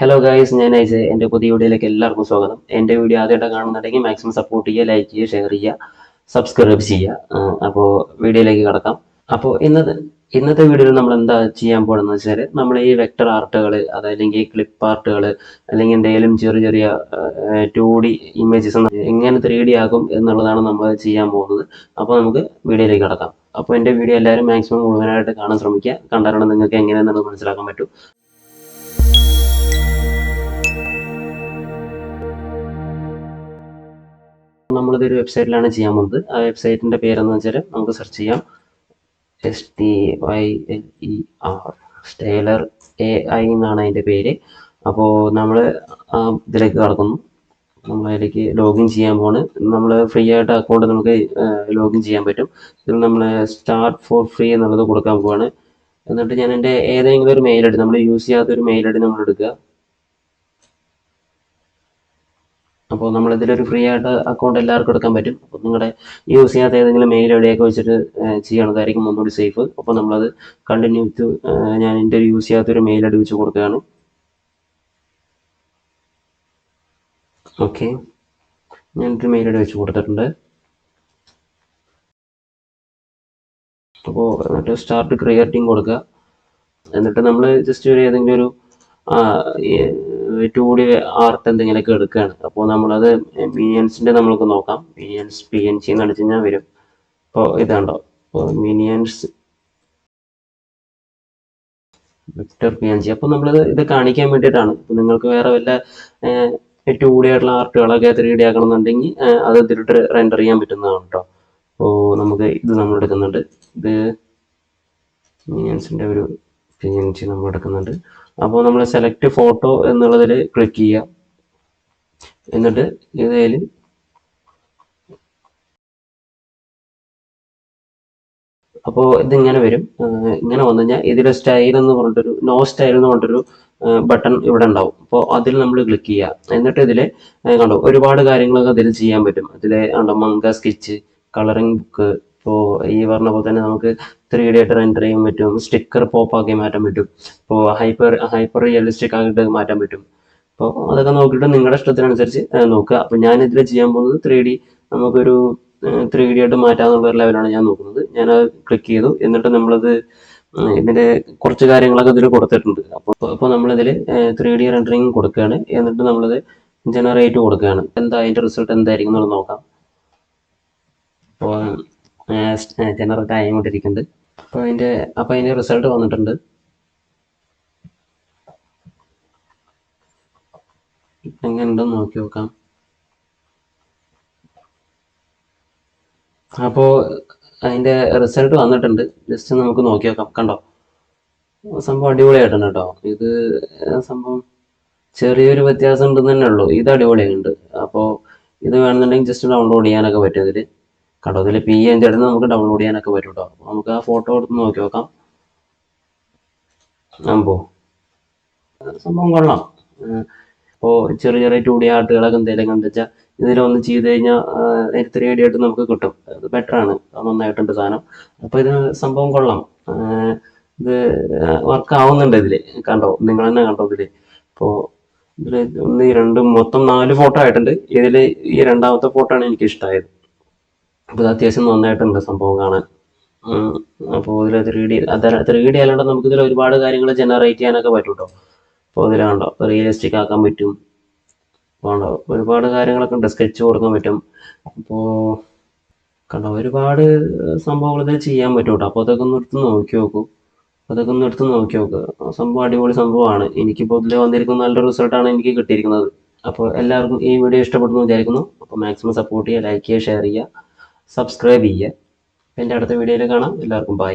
Hello guys ഞാൻ അയച്ച് എന്റെ പുതിയ വീഡിയോയിലേക്ക് എല്ലാവർക്കും സ്വാഗതം. എന്റെ വീഡിയോ ആദ്യമായിട്ട് കാണുന്നുണ്ടെങ്കിൽ മാക്സിമം സപ്പോർട്ട് ചെയ്യുക ലൈക്ക് ചെയ്യുക ഷെയർ ചെയ്യുക സബ്സ്ക്രൈബ് ചെയ്യുക. അപ്പോൾ വീഡിയോയിലേക്ക് കടക്കാം. അപ്പോൾ ഇന്നത്തെ ഇന്നത്തെ വീഡിയോയിൽ നമ്മൾ എന്താ ചെയ്യാൻ പോകണമെന്ന് വെച്ചാൽ നമ്മൾ ഈ വെക്ടർ ആർട്ടുകൾ അതല്ലെങ്കിൽ ക്ലിപ്പ് ആർട്ടുകൾ അല്ലെങ്കിൽ എന്തെങ്കിലും ചെറിയ ചെറിയ ടു ഡി ഇമേജസ് എങ്ങനെ ത്രീ ഡി ആകും എന്നുള്ളതാണ് നമ്മൾ ചെയ്യാൻ പോകുന്നത്. അപ്പോൾ നമുക്ക് വീഡിയോയിലേക്ക് കടക്കാം. അപ്പോൾ എന്റെ വീഡിയോ എല്ലാവരും മാക്സിമം മുഴുവനായിട്ട് കാണാൻ ശ്രമിക്കുക. കണ്ടാലാണ് നിങ്ങൾക്ക് എങ്ങനെയാണെന്നുള്ളത് മനസ്സിലാക്കാൻ പറ്റും. നമ്മളിതൊരു വെബ്സൈറ്റിലാണ് ചെയ്യാൻ പോകുന്നത് ആ വെബ്സൈറ്റിന്റെ പേരെന്ന് വെച്ചാൽ നമുക്ക് സെർച്ച് ചെയ്യാം. S T Y L E R styler A I എന്നാണ് അതിന്റെ പേര്. അപ്പോൾ നമ്മൾ ഇതിലേക്ക് കടക്കുന്നു. നമ്മൾ അതിലേക്ക് ലോഗിൻ ചെയ്യാൻ പോണ്. നമ്മൾ ഫ്രീ ആയിട്ട് അക്കൗണ്ട് നമുക്ക് ലോഗിൻ ചെയ്യാൻ പറ്റും. ഇതിൽ നമ്മൾ സ്റ്റാർട്ട് ഫോർ ഫ്രീ എന്നുള്ളത് കൊടുക്കാൻ പോവാണ്. എന്നിട്ട് ഞാൻ എന്റെ ഏതെങ്കിലും ഒരു മെയിൽ ഐ ഡി നമ്മൾ യൂസ് ചെയ്യാത്ത ഒരു മെയിൽ ഐ ഡി നമ്മൾ എടുക്കുക. അപ്പോൾ നമ്മൾ ഇതിലൊരു ഫ്രീ ആയിട്ട് അക്കൗണ്ട് എല്ലാവർക്കും എടുക്കാൻ പറ്റും. അപ്പോൾ നിങ്ങളുടെ യൂസ് ചെയ്യാത്ത ഏതെങ്കിലും മെയിൽ എവിടെയൊക്കെ വെച്ചിട്ട് ചെയ്യണതായിരിക്കും ഒന്നുകൂടി സേഫ് അപ്പോൾ നമ്മളത് കണ്ടിന്യൂ വിത്ത് ഞാൻ എന്റെ ഒരു യൂസ് ചെയ്യാത്തൊരു മെയിൽ ഐ വെച്ച് കൊടുക്കുകയാണ്. ഓക്കെ ഞാനൊരു മെയിൽ ഐ വെച്ച് കൊടുത്തിട്ടുണ്ട്. അപ്പോൾ എന്നിട്ട് സ്റ്റാർട്ട് ക്രിയേറ്റിംഗ് കൊടുക്കുക. എന്നിട്ട് നമ്മൾ ജസ്റ്റ് ഒരു ഏതെങ്കിലും ഒരു ടു ഡി ആർട്ട് എന്തെങ്കിലുമൊക്കെ എടുക്കുകയാണ്. അപ്പോൾ നമ്മളത് മിനിയൻസിന്റെ നമ്മൾക്ക് നോക്കാം. മിനിയൻസ് പി എൻ സി എന്ന് അടിച്ചു വരും. അപ്പോൾ ഇതാണ്ടോ? അപ്പോൾ minions vector P N C അപ്പോൾ നമ്മളത് ഇത് കാണിക്കാൻ വേണ്ടിയിട്ടാണ്. ഇപ്പോൾ നിങ്ങൾക്ക് വേറെ വല്ല ടു ഡി ആയിട്ടുള്ള ആർട്ടുകളൊക്കെ ത്രീ ഡി ആക്കണമെന്നുണ്ടെങ്കിൽ അത് ഇതിലിട്ട് റെൻഡർ ചെയ്യാൻ പറ്റുന്നതാണ് കേട്ടോ അപ്പോൾ നമുക്ക് ഇത് നമ്മൾ എടുക്കുന്നുണ്ട്. ഇത് മിനിയൻസിന്റെ ഒരു പി എൻ സി നമ്മൾ എടുക്കുന്നുണ്ട്. അപ്പോൾ നമ്മൾ സെലക്ട് ഫോട്ടോ എന്നുള്ളതിൽ ക്ലിക്ക് ചെയ്യാം. എന്നിട്ട് ഇതിൽ അപ്പോൾ ഇതിങ്ങനെ വരും. ഇങ്ങനെ വന്നു കഴിഞ്ഞാൽ ഇതിൽ സ്റ്റൈൽ എന്ന് പറഞ്ഞിട്ടൊരു നോ സ്റ്റൈൽ എന്ന് പറഞ്ഞിട്ടൊരു ബട്ടൺ ഇവിടെ ഉണ്ടാവും. അപ്പോൾ അതിൽ നമ്മൾ ക്ലിക്ക് ചെയ്യാം. എന്നിട്ട് ഇതിൽ കണ്ടോ ഒരുപാട് കാര്യങ്ങളൊക്കെ അതിൽ ചെയ്യാൻ പറ്റും. അതിൽ കണ്ടോ മങ്ക സ്കെച്ച് കളറിംഗ് ബുക്ക് ഇപ്പോൾ ഈ പറഞ്ഞ പോലെ തന്നെ നമുക്ക് ത്രീ ഡി ആയിട്ട് റെൻഡർ ചെയ്യാൻ പറ്റും സ്റ്റിക്കർ പോപ്പ് ആക്കി മാറ്റാൻ പറ്റും ഇപ്പോൾ ഹൈപ്പർ ഹൈപ്പർ റിയലിസ്റ്റിക് ആയിട്ട് മാറ്റാൻ പറ്റും. അപ്പോൾ അതൊക്കെ നോക്കിയിട്ട് നിങ്ങളുടെ ഇഷ്ടത്തിനനുസരിച്ച് നോക്കുക. അപ്പോൾ ഞാൻ ഇതിൽ ചെയ്യാൻ പോകുന്നത് ത്രീ ഡി നമുക്കൊരു ത്രീ ഡി ആയിട്ട് മാറ്റാമെന്നുള്ള ലെവലാണ് ഞാൻ നോക്കുന്നത്. ഞാൻ ക്ലിക്ക് ചെയ്തു. എന്നിട്ട് നമ്മളത് ഇതിന്റെ കുറച്ച് കാര്യങ്ങളൊക്കെ ഇതിൽ കൊടുത്തിട്ടുണ്ട്. അപ്പോൾ അപ്പോൾ നമ്മളിതിൽ ത്രീ ഡി റെൻഡറിങ് കൊടുക്കുകയാണ്. എന്നിട്ട് നമ്മളത് ജനറേറ്റ് കൊടുക്കുകയാണ്. എന്താ അതിന്റെ റിസൾട്ട് എന്തായിരിക്കും എന്നുള്ളത് നോക്കാം. അപ്പോൾ ജനറേറ്റ് ആയിക്കൊണ്ടിരിക്കുന്നുണ്ട്. അപ്പോൾ അതിന്റെ അപ്പോൾ അതിന്റെ റിസൾട്ട് വന്നിട്ടുണ്ട്. എങ്ങനെയുണ്ടെന്ന് നോക്കി നോക്കാം. അപ്പോൾ അതിന്റെ റിസൾട്ട് വന്നിട്ടുണ്ട്. ജസ്റ്റ് നമുക്ക് നോക്കി നോക്കാം. കണ്ടോ? സംഭവം അടിപൊളിയായിട്ടുണ്ട് കേട്ടോ. ഇത് സംഭവം ചെറിയൊരു വ്യത്യാസം ഉണ്ടെന്ന് തന്നെ ഉള്ളൂ. ഇത് അടിപൊളിയായിട്ടുണ്ട്. അപ്പോൾ ഇത് വേണമെന്നുണ്ടെങ്കിൽ ജസ്റ്റ് ഡൗൺലോഡ് ചെയ്യാനൊക്കെ പറ്റും ഇതിൽ കണ്ടോ? ഇതിൽ പി എൻ ചേട്ടന് നമുക്ക് ഡൗൺലോഡ് ചെയ്യാനൊക്കെ പറ്റും കേട്ടോ നമുക്ക് ആ ഫോട്ടോ എടുത്ത് നോക്കി നോക്കാം. അമ്പോ. സംഭവം കൊള്ളാം. ഇപ്പോൾ ചെറിയ ചെറിയ ടു ഡി ആർട്ടുകളൊക്കെ എന്തെങ്കിലും എന്താ വെച്ചാൽ ഇതിലൊന്ന് ചെയ്ത് കഴിഞ്ഞാൽ ത്രീ ഡി ആയിട്ട് നമുക്ക് കിട്ടും. അത് ബെറ്റർ ആണ്. നന്നായിട്ടുണ്ട് സാധനം. അപ്പോൾ ഇത് സംഭവം കൊള്ളാം. ഇത് വർക്ക് ആവുന്നുണ്ട് ഇതിൽ കണ്ടോ? നിങ്ങൾ തന്നെ കണ്ടോ ഇതിൽ ഇപ്പോൾ ഇതിൽ ഒന്ന് രണ്ട് മൊത്തം നാല് ഫോട്ടോ ആയിട്ടുണ്ട്. ഇതിൽ ഈ രണ്ടാമത്തെ ഫോട്ടോ ആണ് എനിക്ക് ഇഷ്ടമായത് അപ്പോൾ അത്യാവശ്യം നന്നായിട്ടുണ്ട് സംഭവം കാണാൻ. അപ്പോൾ ഇതിൽ ത്രീ ഡി ത്രീ ഡി അല്ലാണ്ട് നമുക്ക് ഇതിൽ ഒരുപാട് കാര്യങ്ങൾ ജനറേറ്റ് ചെയ്യാനൊക്കെ പറ്റും കേട്ടോ അപ്പോൾ കണ്ടോ റിയലിസ്റ്റിക് ആക്കാൻ പറ്റും. കണ്ടോ ഒരുപാട് കാര്യങ്ങളൊക്കെ ഉണ്ട് സ്കെച്ച് കൊടുക്കാൻ പറ്റും. അപ്പോൾ കണ്ടോ ഒരുപാട് സംഭവങ്ങൾ ഇതിൽ ചെയ്യാൻ പറ്റും കേട്ടോ അപ്പോൾ അതൊക്കെ ഒന്ന് എടുത്ത് നോക്കി നോക്കൂ. അതൊക്കെ ഒന്ന് എടുത്ത് നോക്കി നോക്കുക സംഭവം അടിപൊളി സംഭവമാണ്. എനിക്കിപ്പോൾ ഇതിൽ വന്നിരിക്കുന്ന നല്ല റിസൾട്ടാണ് എനിക്ക് കിട്ടിയിരിക്കുന്നത്. അപ്പോൾ എല്ലാവർക്കും ഈ വീഡിയോ ഇഷ്ടപ്പെടുന്നു വിചാരിക്കുന്നു. അപ്പോൾ മാക്സിമം സപ്പോർട്ട് ചെയ്യുക ലൈക്ക് ചെയ്യുക ഷെയർ ചെയ്യുക. സബ്സ്ക്രൈബ് ചെയ്യുക എന്റെ അടുത്ത വീഡിയോയിൽ കാണാം. എല്ലാവർക്കും ബൈ